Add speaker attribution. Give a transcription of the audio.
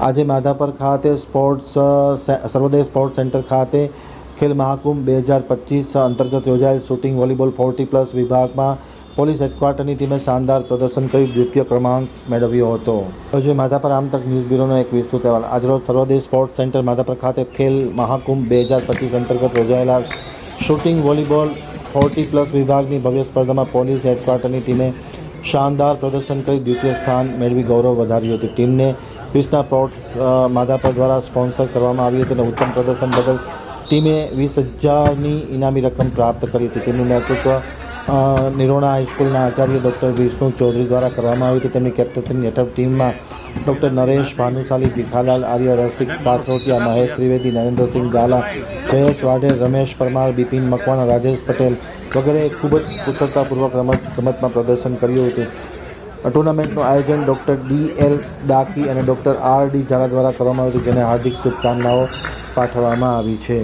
Speaker 1: આજે માધાપર ખાતે સ્પોર્ટ્સ સર્વોદય sports centre ખાતે ખેલ મહાકુંભ બે હજાર પચીસ અંતર્ગત યોજાયેલ શૂટિંગ વોલીબોલ ફોર્ટી પ્લસ વિભાગમાં પોલીસ હેડક્વાર્ટરની ટીમે શાનદાર પ્રદર્શન કરી દ્વિતીય ક્રમાંક મેળવ્યો હતો. હજુ માધાપર આમતક ન્યૂઝ બ્યુરોનો એક વિસ્તૃત અહેવાલ. આજરોજ સર્વોદય સ્પોર્ટ્સ સેન્ટર માધાપર ખાતે ખેલ મહાકુંભ બે હજાર પચીસ અંતર્ગત યોજાયેલા શૂટિંગ વોલીબોલ ફોર્ટી પ્લસ વિભાગની ભવ્ય સ્પર્ધામાં પોલીસ હેડક્વાર્ટરની ટીમે શાનદાર પ્રદર્શન કરી દ્વિતીય સ્થાન મેળવી ગૌરવ વધાર્યું હતું. ટીમને ક્રિષ્ના પ્રોટ્સ માધાપર દ્વારા સ્પોન્સર કરવામાં આવી હતી અને ઉત્તમ પ્રદર્શન બદલ ટીમે વીસ હજારની ઇનામી રકમ પ્રાપ્ત કરી હતી. ટીમનું નેતૃત્વ નિરોણા હાઈસ્કૂલના આચાર્ય ડૉક્ટર વિષ્ણુ ચૌધરી દ્વારા કરવામાં આવ્યું હતું. તેમની કેપ્ટનશીપ હેઠળ ટીમમાં ડૉક્ટર નરેશ ભાનુશાલી, ભીખાલાલ આર્ય, રસિક કાથરોટિયા, મહેશ ત્રિવેદી, નરેન્દ્રસિંહ ઝાલા, જયેશ વાઢેર, રમેશ પરમાર, બિપિન મકવાણા, રાજેશ પટેલ વગેરે ખૂબ જ કુશળતાપૂર્વક રમત રમતમાં પ્રદર્શન કર્યું હતું. ટુર્નામેન્ટનું આયોજન ડૉક્ટર ડી એલ ડાકી અને ડૉક્ટર આર ડી ઝાલા દ્વારા કરવામાં આવ્યું હતું, જેને હાર્દિક શુભકામનાઓ પાઠવવામાં આવી છે.